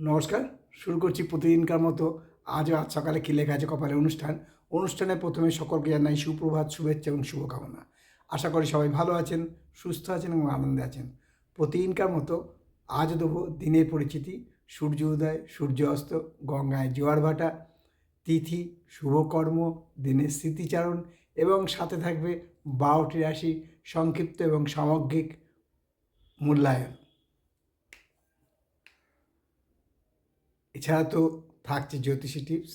নমস্কার, শুরু করছি প্রতিদিনকার মতো আজও আজ সকালে কি লেখা আছে কপালে অনুষ্ঠান। অনুষ্ঠানে প্রথমে সকলকে জানাই সুপ্রভাত, শুভেচ্ছা এবং শুভকামনা। আশা করি সবাই ভালো আছেন, সুস্থ আছেন এবং আনন্দে আছেন। প্রতিদিনকার মতো আজ দেবো দিনের পরিচিতি, সূর্য উদয়, সূর্য অস্ত, গঙ্গায় জোয়ার ভাটা, তিথি, শুভকর্ম, দিনের স্মৃতিচারণ এবং সাথে থাকবে বারোটি রাশি সংক্ষিপ্ত এবং সামগ্রিক মূল্যায়ন। এছাড়া তো থাকছে জ্যোতিষী টিপস,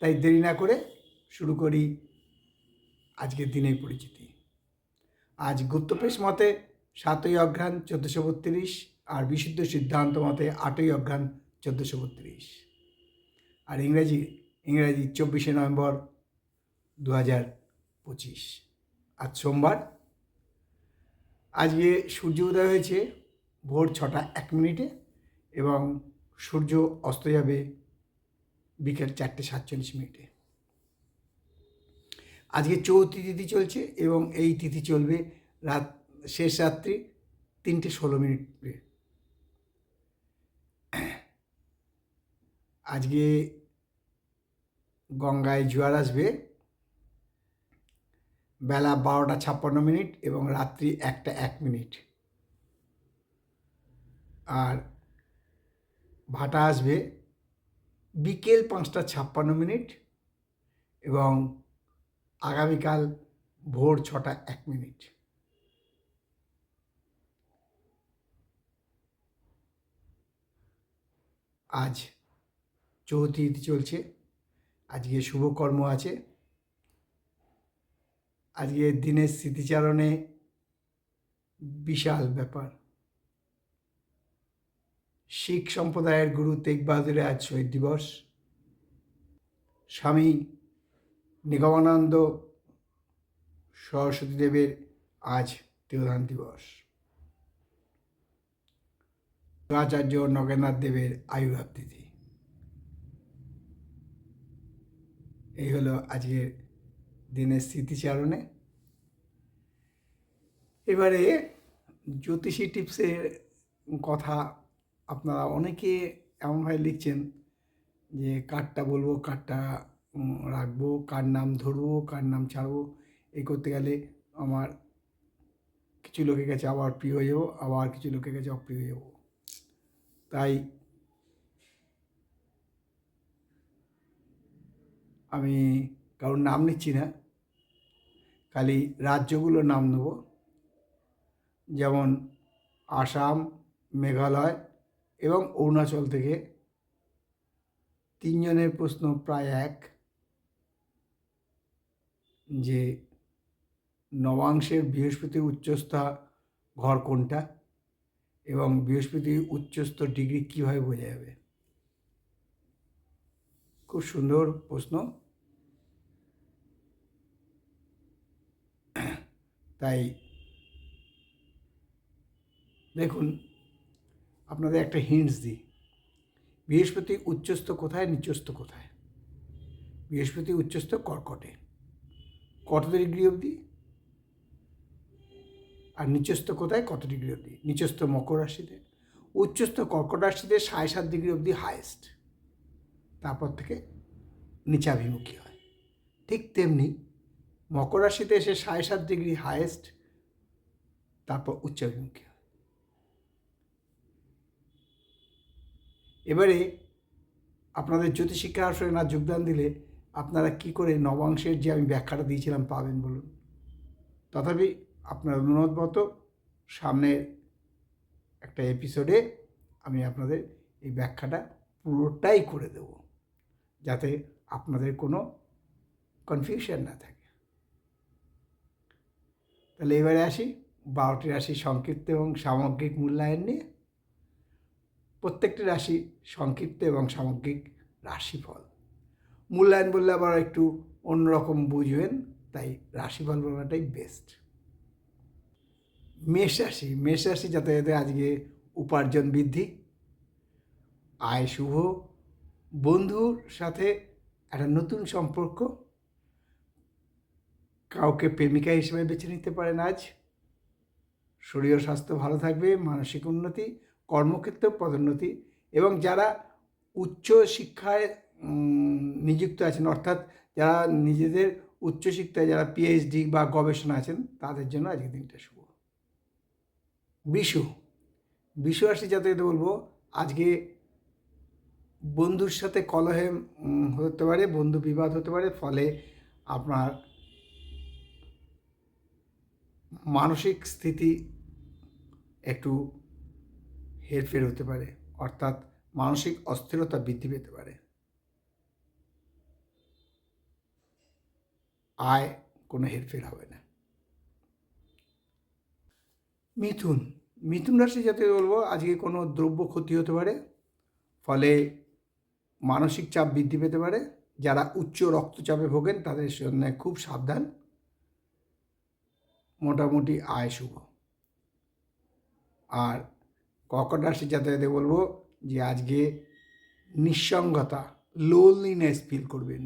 তাই দেরি না করে শুরু করি আজকের দিনের পরিচিতি। আজ গুপ্তপ্রেস মতে সাতই অঘ্রাণ চোদ্দোশো বত্রিশ আর বিশুদ্ধ সিদ্ধান্ত মতে আটই অঘ্রাণ চোদ্দোশো বত্রিশ। আর ইংরাজি ইংরাজি চব্বিশে নভেম্বর দু হাজার পঁচিশ। আজ সোমবার। আজকে সূর্য উদয় হয়েছে ভোর ছটা এক মিনিটে এবং সূর্য অস্ত যাবে বিকেল চারটে সাতচল্লিশ মিনিটে। আজকে চৌতি তিথি চলছে এবং এই তিথি চলবে রাত, শেষ রাত্রি তিনটে ষোলো মিনিটে। আজকে গঙ্গায় জোয়ার আসবে। বেলা বারোটা ছাপ্পান্ন মিনিট এবং রাত্রি একটা এক মিনিট। আর ভাটা আসবে বিকেল পাঁচটা ছাপ্পান্ন মিনিট এবং আগামীকাল ভোর ছটা এক মিনিট। আজ চৌতি চলছে, আজকে শুভকর্ম আছে, আজকে দিনের স্মৃতিচারণে বিশাল ব্যাপার। শিখ সম্প্রদায়ের গুরু তেগ বাহাদুরের আজ শহীদ দিবস। স্বামী নিগমানন্দ সরস্বতী দেবের আজ তিরোধান দিবস। আচার্য নগেন্দ্রনাথ দেবের আয়ুর্ভাব তিথি। এই হলো আজকের দিনের স্মৃতিচারণে। এবারে জ্যোতিষী টিপসের কথা আপনারা অনেকে এমনভাবে লিখছেন যে কারটা বলব উম, রাখব কার নাম ধরবো কার নাম ছাড়বো এই করতে গেলে আমার কিছু লোকের কাছে আবার প্রিয় হয়ে যাব আবার কিছু লোকের কাছে অপ্রিয় হয়ে যাব। তাই আমি কারোর নাম নিচ্ছি না খালি রাজ্যগুলোর নাম নেব। যেমন আসাম মেঘালয় এবং অরুণাচল থেকে তিনজনের প্রশ্ন প্রায় এক, যে নবাংশের বৃহস্পতি উচ্চস্থা ঘর কোনটা এবং বৃহস্পতি উচ্চস্থ ডিগ্রি কীভাবে বোঝা যাবে? খুব সুন্দর প্রশ্ন। তাই দেখুন আপনাদের একটা হিন্টস দিই। বৃহস্পতি উচ্চস্থ কোথায়, নিচস্থ কোথায়? বৃহস্পতি উচ্চস্থ কর্কটে। কত ডিগ্রি অবধি? আর নিচস্থ কোথায়, কত ডিগ্রি অবধি? নিচস্থ মকর রাশিতে। উচ্চস্থ কর্কট রাশিতে সাড়ে সাত ডিগ্রি অবধি হায়েস্ট তারপর থেকে নিচাভিমুখী হয়। ঠিক তেমনি মকর রাশিতে এসে সাড়ে সাত ডিগ্রি হায়েস্ট তারপর উচ্চাভিমুখী হয় এবারে আপনাদের জ্যোতিষিক্ষা আসরে না যোগদান দিলে আপনারা কি করে নবাংশের যে আমি ব্যাখ্যাটা দিয়েছিলাম পাবেন বলুন? তথাপি আপনার অনুরোধ মতো সামনের একটা এপিসোডে আমি আপনাদের এই ব্যাখ্যাটা পুরোটাই করে দেব, যাতে আপনাদের কোনো কনফিউশন না থাকে। তাহলে এবারে আসি, বারোটি রাশি সংক্ষিপ্ত এবং সামগ্রিক মূল্যায়ন নিয়ে। প্রত্যেকটি রাশি সংক্ষিপ্ত এবং সামগ্রিক রাশিফল। মূল্যায়ন বললে আবার একটু অন্যরকম বুঝবেন, তাই রাশিফল বলাটাই বেস্ট মেষ রাশি মেষ রাশি যাতে যাতে আজকে উপার্জন বৃদ্ধি, আয় শুভ, বন্ধুর সাথে একটা নতুন সম্পর্ক, কাউকে প্রেমিকা হিসেবে বেছে নিতে পারেন আজ, শরীর স্বাস্থ্য ভালো থাকবে, মানসিক উন্নতি কর্মক্ষেত্রে পদোন্নতি এবং যারা উচ্চ শিক্ষায় নিযুক্ত আছেন, অর্থাৎ যারা নিজেদের উচ্চশিক্ষায় যারা পিএইচডি বা গবেষণা আছেন, তাদের জন্য আজকের দিনটা শুভ। বিশু বিশু রাশি জাতকদের বলব, আজকে বন্ধুর সাথে কলহে হতে পারে, বন্ধু বিবাদ হতে পারে, ফলে আপনার মানসিক স্থিতি একটু হেরফের হতে পারে, অর্থাৎ মানসিক অস্থিরতা বৃদ্ধি পেতে পারে। আয় কোনো হেরফের হবে না। মিথুন মিথুন রাশি যাতে বলব, আজকে কোনো দ্রব্য ক্ষতি হতে পারে, ফলে মানসিক চাপ বৃদ্ধি পেতে পারে। যারা উচ্চ রক্তচাপে ভোগেন, তাদের জন্য খুব সাবধান। মোটামুটি আয় শুভ। আর কর্কট রাশি যাতে বলব যে আজকে নিঃসঙ্গতা লোনলিনেস ফিল করবেন।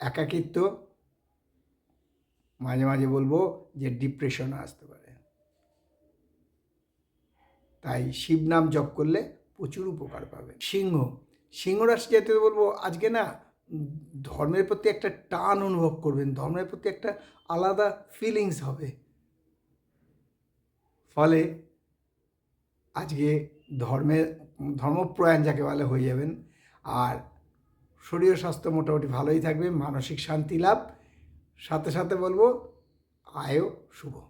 একাকিত্ব, মাঝে মাঝে বলব যে ডিপ্রেশন আসতে পারে। তাই শিব নাম জপ করলে প্রচুর উপকার পাবেন। সিংহ সিংহ রাশি যেতে বলব আজকে না ধর্মের প্রতি একটা টান অনুভব করবেন, ধর্মের প্রতি একটা আলাদা ফিলিংস হবে। ফলে আজকে ধর্মের, ধর্মপ্রয়াণ যাকে বলে হয়ে যাবেন। আর শরীর স্বাস্থ্য মোটামুটি ভালোই থাকবে, মানসিক শান্তি লাভ। সাথে সাথে বলব, আয়ও শুভ।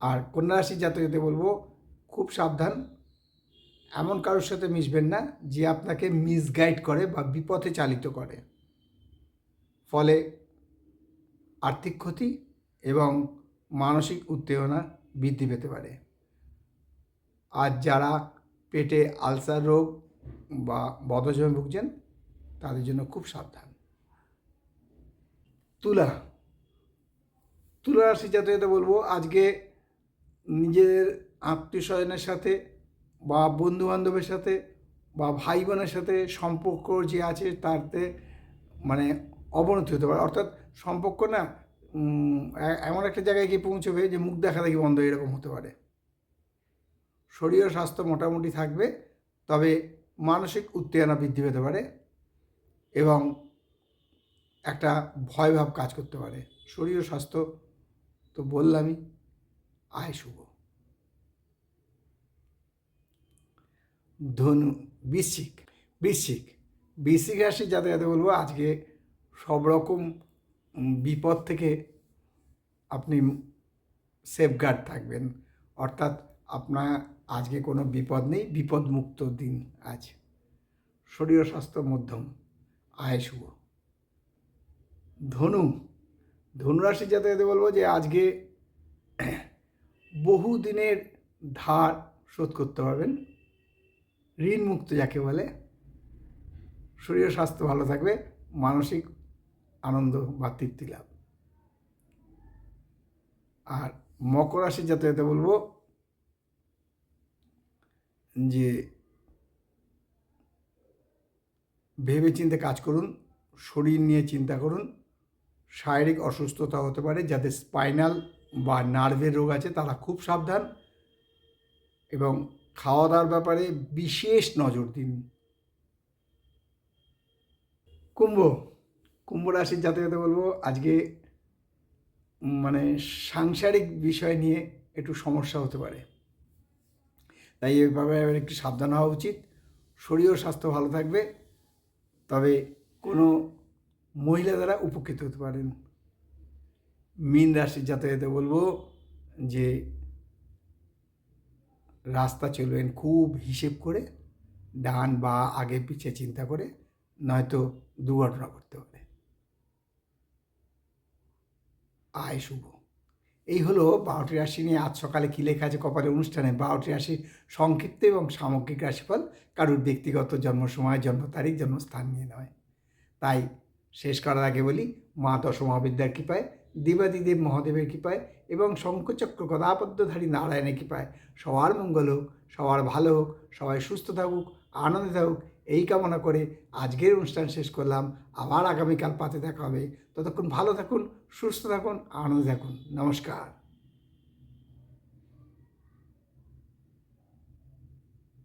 আর কন্যা রাশির জাতকতে বলব, খুব সাবধান। এমন কারোর সাথে মিশবেন না, যে আপনাকে মিসগাইড করে বা বিপথে চালিত করে। ফলে আর্থিক ক্ষতি এবং মানসিক উত্তেজনা বৃদ্ধি পেতে পারে। আর যারা পেটে আলসার রোগ বা বদহজমে ভুগছেন, তাদের জন্য খুব সাবধান। তুলা। তুলা রাশি জাতকতে বলব, আজকে নিজের আত্মীয় স্বজনের সাথে বা বন্ধু বান্ধবের সাথে বা ভাই বোনের সাথে সম্পর্ক যে আছে, তাতে মানে অবনতি হতে পারে। অর্থাৎ সম্পর্ক না এমন একটা জায়গায় গিয়ে পৌঁছবে যে মুখ দেখা দেখি বন্ধ এরকম হতে পারে। শরীর স্বাস্থ্য মোটামুটি থাকবে, তবে মানসিক উত্তেজনা বৃদ্ধি পেতে পারে এবং একটা ভয়ভাব কাজ করতে পারে। শরীর স্বাস্থ্য তো বললামই, আয় শুভ। ধনু, বৃশ্চিক বৃশ্চিক বৃশ্চিক রাশি যাতে যাতে বলব, আজকে সব রকম বিপদ থেকে আপনি সেফগার্ড থাকবেন। অর্থাৎ আপনার আজকে কোনো বিপদ নেই, বিপদমুক্ত দিন আজ। শরীর স্বাস্থ্য মধ্যম, আয় শুভ। ধনু, ধনুরাশি যাতে বলব যে আজকে বহু দিনের ধার শোধ করতে পারবেন। ঋণ মুক্ত যাকে বলে। শরীর স্বাস্থ্য ভালো থাকবে, মানসিক আনন্দ বা তৃপ্তি লাভ। আর মকর রাশি যাতে বলব যে ভেবে চিন্তে কাজ করুন, শরীর নিয়ে চিন্তা করুন, শারীরিক অসুস্থতা হতে পারে, যাদের স্পাইনাল বা নার্ভের রোগ আছে তারা খুব সাবধান এবং খাওয়া দাওয়ার ব্যাপারে বিশেষ নজর দিন। কুম্ভ কুম্ভ রাশির যাতে যাতে বলব, আজকে মানে সাংসারিক বিষয় নিয়ে একটু সমস্যা হতে পারে। তাই এইভাবে একটু সাবধান হওয়া উচিত। শরীর ও স্বাস্থ্য ভালো থাকবে। তবে কোনো মহিলা দ্বারা উপকৃত হতে পারেন। মীন রাশির যাতায়াতে বলব যে, রাস্তা চলবেন খুব হিসেব করে, ডান বা আগে পিছে চিন্তা করে, নয়তো দুর্ঘটনা করতে পারে। আয় শুভ। এই হলো বারোটি রাশি নিয়ে আজ সকালে কী লেখা আছে কপালে অনুষ্ঠানে? বারোটি রাশির সংক্ষিপ্ত এবং সামগ্রিক রাশিফল কারুর ব্যক্তিগত জন্ম সময়, জন্ম তারিখ, জন্মস্থান নিয়ে নয়। তাই শেষ করার আগে বলি, মা দশমহাবিদ্যার কৃপায়, দেবাদিদেব মহাদেবের কৃপায় এবং শঙ্খচক্র গদাপদ্মধারী নারায়ণের কৃপায় সবার মঙ্গল হোক, সবার ভালো হোক, সবাই সুস্থ থাকুক, আনন্দে থাকুক এই কামনা করে আজকের অনুষ্ঠান শেষ করলাম। আবার আগামীকাল পাতে দেখা হবে। ততক্ষণ ভালো থাকুন, সুস্থ থাকুন, আনন্দ থাকুন। নমস্কার।